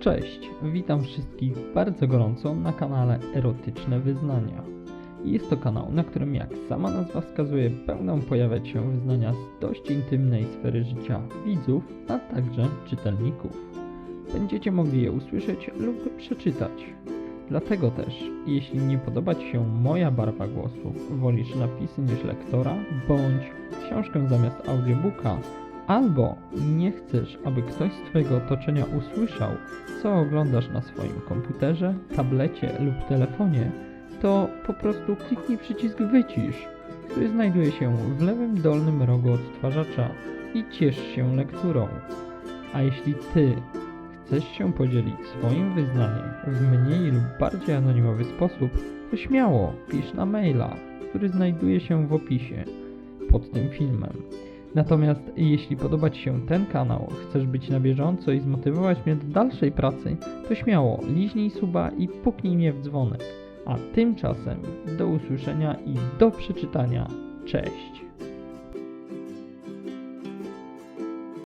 Cześć, witam wszystkich bardzo gorąco na kanale Erotyczne Wyznania. Jest to kanał, na którym jak sama nazwa wskazuje, będą pojawiać się wyznania z dość intymnej sfery życia widzów, a także czytelników. Będziecie mogli je usłyszeć lub przeczytać. Dlatego też, jeśli nie podoba Ci się moja barwa głosu, wolisz napisy niż lektora, bądź książkę zamiast audiobooka, albo nie chcesz, aby ktoś z Twojego otoczenia usłyszał, co oglądasz na swoim komputerze, tablecie lub telefonie, to po prostu kliknij przycisk wycisz, który znajduje się w lewym dolnym rogu odtwarzacza i ciesz się lekturą. A jeśli Ty chcesz się podzielić swoim wyznaniem w mniej lub bardziej anonimowy sposób, to śmiało pisz na maila, który znajduje się w opisie pod tym filmem. Natomiast jeśli podoba Ci się ten kanał, chcesz być na bieżąco i zmotywować mnie do dalszej pracy, to śmiało liźnij suba i puknij mnie w dzwonek. A tymczasem do usłyszenia i do przeczytania. Cześć!